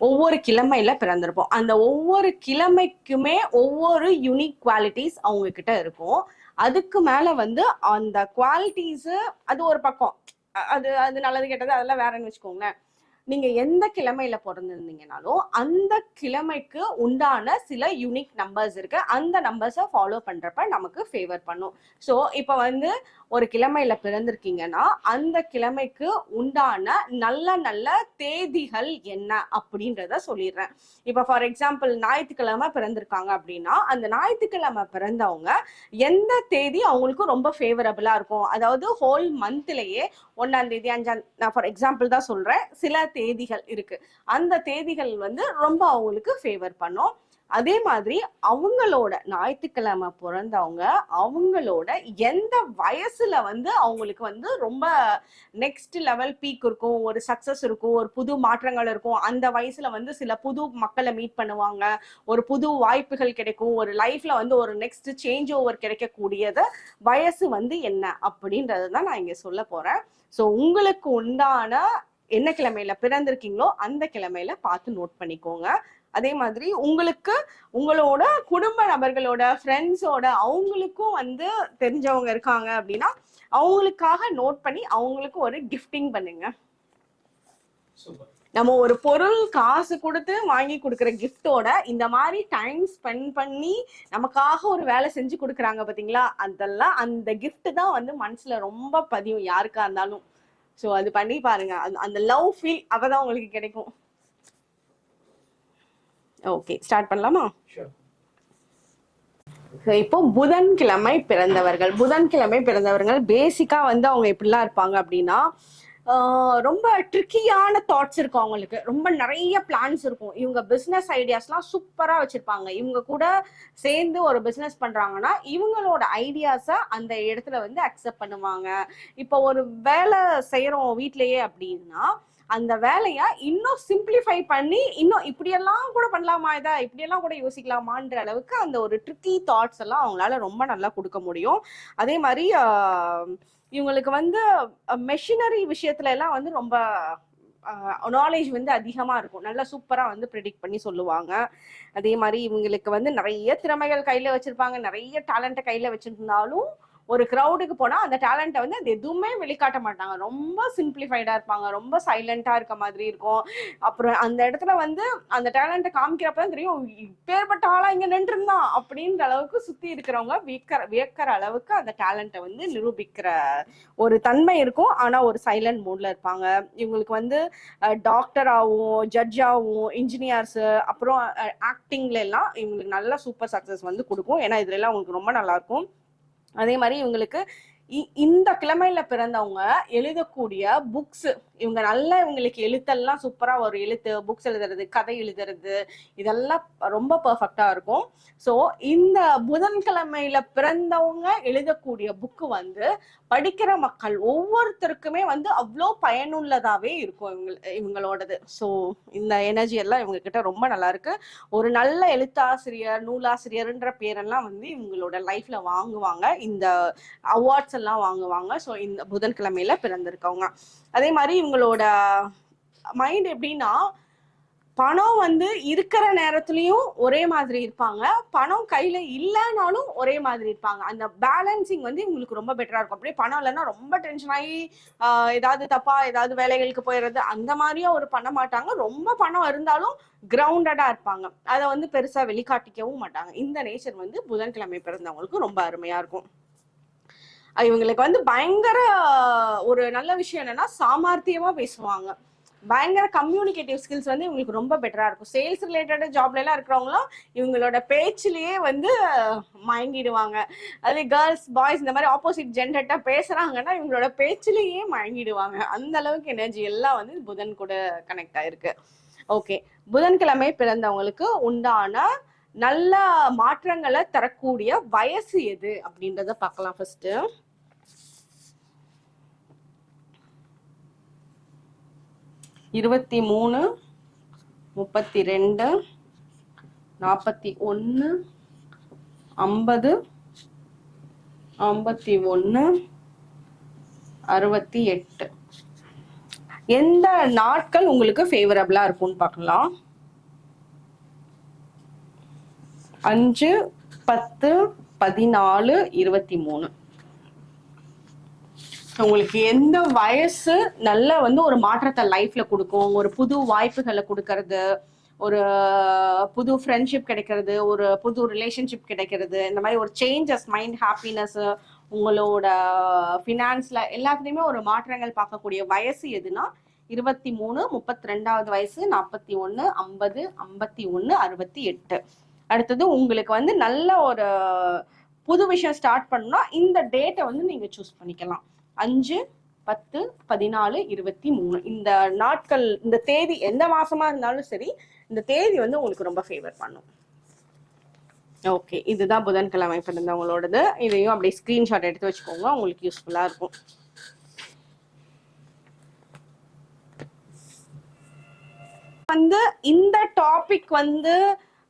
ஒவ்வொரு கிழமையில பிறந்திருப்போம். அந்த ஒவ்வொரு கிழமைக்குமே ஒவ்வொரு யூனிக் குவாலிட்டிஸ் அவங்க கிட்ட இருக்கும். அதுக்கு மேல வந்து அந்த குவாலிட்டிஸ் அது ஒரு பக்கம். அது அது நல்லது கெட்டது அதெல்லாம் வேறன்னு வச்சுக்கோங்களேன். நீங்க எந்த கிழமையில பிறந்திருந்தீங்கனாலும் அந்த கிழமைக்கு உண்டான சில யூனிக் நம்பர்ஸ் இருக்கு. அந்த நம்பர்ஸை ஃபாலோ பண்றப்ப நமக்கு ஃபேவர் பண்ணும். ஸோ இப்போ வந்து ஒரு கிழமையில பிறந்திருக்கீங்கன்னா அந்த கிழமைக்கு உண்டான நல்ல நல்ல தேதிகள் என்ன அப்படின்றத சொல்லிடுறேன். இப்போ ஃபார் எக்ஸாம்பிள் ஞாயிற்றுக்கிழமை பிறந்திருக்காங்க அப்படின்னா அந்த ஞாயிற்றுக்கிழமை பிறந்தவங்க எந்த தேதி அவங்களுக்கு ரொம்ப ஃபேவரபிளா இருக்கும்? அதாவது ஹோல் மந்த்லயே ஒன்னாம் தேதி அஞ்சாம் நான் ஃபார் எக்ஸாம்பிள் தான் சொல்றேன். சில தேதிகள் இருக்கு. அந்த தேதிகள் வந்து ரொம்ப அவங்களுக்கு ஃபேவர் பண்ணும். அதே மாதிரி அவங்களோட ஞாயிற்றுக்கிழமை பிறந்தவங்க அவங்களோட எந்த வயசுல வந்து அவங்களுக்கு வந்து ரொம்ப நெக்ஸ்ட் லெவல் பீக் இருக்கும் ஒரு சக்சஸ் இருக்கும் ஒரு புது மாற்றங்கள் இருக்கும் அந்த வயசுல வந்து சில புது மக்களை மீட் பண்ணுவாங்க ஒரு புது வாய்ப்புகள் கிடைக்கும் ஒரு லைஃப்ல வந்து ஒரு நெக்ஸ்ட் சேஞ்ச் ஓவர் கிடைக்கக்கூடியது வயசு வந்து என்ன அப்படின்றது தான் நான் இங்க சொல்ல போறேன். ஸோ உங்களுக்கு உண்டான என்ன கிழமையில பிறந்திருக்கீங்களோ அந்த கிழமையில பார்த்து நோட் பண்ணிக்கோங்க. அதே மாதிரி உங்களுக்கு உங்களோட குடும்ப நபர்களோட ஃப்ரெண்ட்ஸோட அவங்களுக்கும் வந்து தெரிஞ்சவங்க இருக்காங்க அப்படின்னா அவங்களுக்காக நோட் பண்ணி அவங்களுக்கு ஒரு கிஃப்டிங் பண்ணுங்க. நம்ம ஒரு பொருள் காசு கொடுத்து வாங்கி கொடுக்குற கிஃப்டோட இந்த மாதிரி டைம் ஸ்பெண்ட் பண்ணி நமக்காக ஒரு வேலை செஞ்சு கொடுக்குறாங்க பாத்தீங்களா? அதெல்லாம் அந்த gift தான் வந்து மனசுல ரொம்ப பதியும் யாருக்கா இருந்தாலும். ஸோ அது பண்ணி பாருங்க. அந்த- அந்த லவ் ஃபீல் அப்பதான் உங்களுக்கு கிடைக்கும். ஓகே ஸ்டார்ட் பண்ணலாமா? இப்போ புதன்கிழமை பிறந்தவர்கள் புதன்கிழமை பிறந்தவர்கள் பேசிக்கா வந்து அவங்க எப்படிலாம் இருப்பாங்க அப்படின்னா ரொம்ப ட்ரிக்கியான தாட்ஸ் இருக்கும் அவங்களுக்கு. ரொம்ப நிறைய பிளான்ஸ் இருக்கும். இவங்க பிசினஸ் ஐடியாஸ்லாம் சூப்பரா வச்சிருப்பாங்க. இவங்க கூட சேர்ந்து ஒரு பிசினஸ் பண்றாங்கன்னா இவங்களோட ஐடியாஸை அந்த இடத்துல வந்து அக்செப்ட் பண்ணுவாங்க. இப்போ ஒரு வேலை செய்யறோம் வீட்லயே அப்படின்னா அந்த வேலையை இன்னும் சிம்பிளிஃபை பண்ணி இன்னும் இப்படியெல்லாம் கூட பண்ணலாமா இதை? இப்படியெல்லாம் கூட யோசிக்கலாமான்ற அளவுக்கு அந்த ஒரு ட்ரிக்கி தாட்ஸ் எல்லாம் அவங்களால ரொம்ப நல்லா கொடுக்க முடியும். அதே மாதிரி இவங்களுக்கு வந்து மெஷினரி விஷயத்துல எல்லாம் வந்து ரொம்ப நாலேஜ் வந்து அதிகமாக இருக்கும். நல்லா சூப்பராக வந்து ப்ரிடிக்ட் பண்ணி சொல்லுவாங்க. அதே மாதிரி இவங்களுக்கு வந்து நிறைய திறமைகள் கையில் வச்சுருப்பாங்க. நிறைய டேலண்ட்டை கையில் வச்சுருந்தாலும் ஒரு க்ரௌடுக்கு போனா அந்த டேலண்ட்டை வந்து அது எதுவுமே வெளிக்காட்ட மாட்டாங்க. ரொம்ப சிம்பிளிஃபைடா இருப்பாங்க. ரொம்ப சைலண்டா இருக்க மாதிரி இருக்கும். அப்புறம் அந்த இடத்துல வந்து அந்த டேலண்ட்டை காமிக்கிறப்ப தான் தெரியும் இப்பேற்பட்ட ஆளா இங்க நின்றுருந்தான் அப்படின்ற அளவுக்கு சுத்தி இருக்கிறவங்க வியக்கிற வியக்கிற அளவுக்கு அந்த டேலண்ட்டை வந்து நிரூபிக்கிற ஒரு தன்மை இருக்கும். ஆனா ஒரு சைலண்ட் மூட்ல இருப்பாங்க. இவங்களுக்கு வந்து டாக்டராகவும் ஜட்ஜாகவும் இன்ஜினியர்ஸ் அப்புறம் ஆக்டிங்ல எல்லாம் இவங்களுக்கு நல்ல சூப்பர் சக்சஸ் வந்து கொடுக்கும். ஏன்னா இதுல எல்லாம் உங்களுக்கு ரொம்ப நல்லா இருக்கும். அதே மாதிரி இவங்களுக்கு இ- இந்த கிழமையில பிறந்தவங்க எழுதக்கூடிய புக்ஸ் இவங்க நல்லா இவங்களுக்கு எழுத்தெல்லாம் சூப்பராக ஒரு எழுத்து புக்ஸ் எழுதுறது கதை எழுதுறது இதெல்லாம் ரொம்ப பர்ஃபெக்டாக இருக்கும். ஸோ இந்த புதன்கிழமையில பிறந்தவங்க எழுதக்கூடிய புக்கு வந்து படிக்கிற மக்கள் ஒவ்வொருத்தருக்குமே வந்து அவ்வளோ பயனுள்ளதாகவே இருக்கும் இவங்க இவங்களோடது. ஸோ இந்த எனர்ஜி எல்லாம் இவங்க கிட்ட ரொம்ப நல்லா இருக்கு. ஒரு நல்ல எழுத்தாசிரியர் நூலாசிரியர்ன்ற பேரெல்லாம் வந்து இவங்களோட லைஃப்ல வாங்குவாங்க. இந்த அவார்ட்ஸ் எல்லாம் வாங்குவாங்க. ஸோ இந்த புதன்கிழமையில பிறந்திருக்கவங்க. அதே மாதிரி இவங்களோட மைண்ட் எப்படின்னா பணம் வந்து இருக்கிற நேரத்துலயும் ஒரே மாதிரி இருப்பாங்க. பணம் கையில இல்லைனாலும் ஒரே மாதிரி இருப்பாங்க. அந்த பேலன்சிங் வந்து இவங்களுக்கு ரொம்ப பெட்டரா இருக்கும். அப்படியே பணம் இல்லைன்னா ரொம்ப டென்ஷன் ஆகி ஏதாவது தப்பா ஏதாவது வேலைகளுக்கு போயிடுறது அந்த மாதிரியும் ஒரு பண்ண மாட்டாங்க. ரொம்ப பணம் இருந்தாலும் கிரவுண்டடா இருப்பாங்க. அதை வந்து பெருசா வெளிக்காட்டிக்கவும் மாட்டாங்க. இந்த நேச்சர் வந்து புதன்கிழமை பிறந்தவங்களுக்கு ரொம்ப அருமையா இருக்கும். இவங்களுக்கு வந்து பயங்கர ஒரு நல்ல விஷயம் என்னன்னா சாமர்த்தியமா பேசுவாங்க. பயங்கர கம்யூனிகேட்டிவ் ஸ்கில்ஸ் வந்து இவங்களுக்கு ரொம்ப பெட்டரா இருக்கும். சேல்ஸ் ரிலேட்டட் ஜாப்ல எல்லாம் இருக்கிறவங்களும் இவங்களோட பேச்சிலேயே வந்து மயங்கிடுவாங்க. அது கேர்ள்ஸ் பாய்ஸ் இந்த மாதிரி ஆப்போசிட் ஜெண்டர்ட்டா பேசுறாங்கன்னா இவங்களோட பேச்சிலேயே மயங்கிடுவாங்க. அந்த அளவுக்கு எனர்ஜி எல்லாம் வந்து புதன் கூட கனெக்ட் ஆயிருக்கு. ஓகே புதன்கிழமை பிறந்தவங்களுக்கு உண்டான நல்ல மாற்றங்களை தரக்கூடிய வயசு எது அப்படின்றத பார்க்கலாம் ஃபர்ஸ்ட்டு இருபத்தி மூணு முப்பத்தி ரெண்டு நாற்பத்தி ஒன்று ஐம்பது ஐம்பத்தி ஒன்று அறுபத்தி எட்டு. எந்த நாட்கள் உங்களுக்கு ஃபேவரபிளா இருக்கும்னு பார்க்கலாம். அஞ்சு பத்து பதினாலு இருபத்தி மூணு. உங்களுக்கு எந்த வயசு நல்ல வந்து ஒரு மாற்றத்தை லைஃப்ல கொடுக்கும்? ஒரு புது வாய்ப்புகளை கொடுக்கறது ஒரு புது ஃப்ரெண்ட்ஷிப் கிடைக்கிறது ஒரு புது ரிலேஷன்ஷிப் கிடைக்கிறது இந்த மாதிரி ஒரு சேஞ்சஸ் மைண்ட் ஹாப்பினஸ் உங்களோட ஃபினான்ஸ்ல எல்லாத்துலேயுமே ஒரு மாற்றங்கள் பார்க்கக்கூடிய வயசு எதுனா இருபத்தி மூணு முப்பத்தி ரெண்டாவது வயசு நாற்பத்தி ஒன்று ஐம்பது ஐம்பத்தி ஒன்று அறுபத்தி எட்டு அடுத்தது உங்களுக்கு வந்து நல்ல ஒரு புது விஷயம் ஸ்டார்ட் பண்ணால் இந்த டேட்டை வந்து நீங்கள் சூஸ் பண்ணிக்கலாம். அஞ்சு பத்து பதினாலு இருபத்தி மூணு. இந்த நாட்கள் இந்த தேதி எந்த மாசமா இருந்தாலும் சரி இந்த தேதி வந்து உங்களுக்கு ரொம்ப ஃபேவர் பண்ணும். ஓகே இதுதான் புதன்கிழமை பிறந்தவங்களோடது. இதையும் அப்படியே ஸ்கிரீன்ஷாட் எடுத்து வச்சுக்கோங்க. உங்களுக்கு யூஸ்ஃபுல்லா இருக்கும். வந்து இந்த டாபிக் வந்து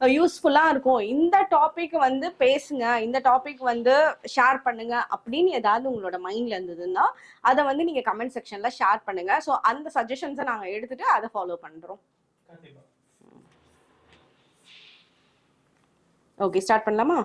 யூஸ்ஃபுல்லா இருக்கும். இந்த டாபிக் வந்து பேசுங்க இந்த டாபிக் வந்து ஷேர் பண்ணுங்க அப்படின்னு ஏதாவது உங்களோட மைண்ட்ல இருந்ததுன்னா அதை வந்து நீங்க கமெண்ட் செக்ஷன்ல ஷேர் பண்ணுங்க. ஸோ அந்த சஜஷன்ஸை நாங்க எடுத்துட்டு அதை ஃபாலோ பண்றோம். கண்டிப்பா. ஓகே ஸ்டார்ட் பண்ணலாமா?